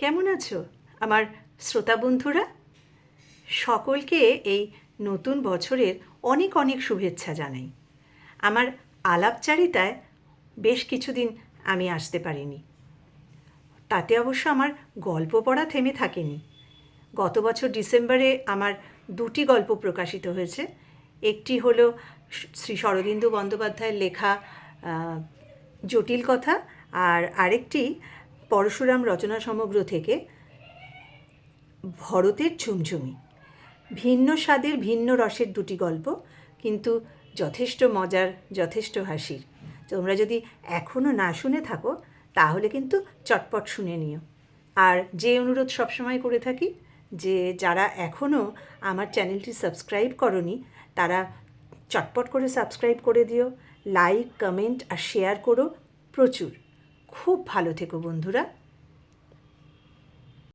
কেমন আছো? আমার শ্রোতা বন্ধুরা, সকলকে এই নতুন বছরের অনেক অনেক শুভেচ্ছা জানাই। আমার আলাপচারিতায় বেশ কিছুদিন আমি আসতে পারিনি। তাতে অবশ্য আমার গল্প পড়া থেমে থাকেনি। গত বছর ডিসেম্বরে আমার দুটি গল্প প্রকাশিত হয়েছে। একটি হলো শ্রী শরদিন্দু বন্দ্যোপাধ্যায়ের লেখা জটিল কথা, আর আরেকটি পরশুরাম রচনা সমগ্র থেকে ভরতের ঝুমঝুমি। ভিন্ন স্বাদের ভিন্ন রসের দুটি গল্প, কিন্তু যথেষ্ট মজার, যথেষ্ট হাসির। তোমরা যদি এখনও না শুনে থাকো, তাহলে কিন্তু চটপট শুনে নিও। আর যে অনুরোধ সবসময় করে থাকি, যে যারা এখনও আমার চ্যানেলটি সাবস্ক্রাইব করনি, তারা চটপট করে সাবস্ক্রাইব করে দিও, লাইক, কমেন্ট আর শেয়ার করো প্রচুর। খুব ভালো থেকো বন্ধুরা।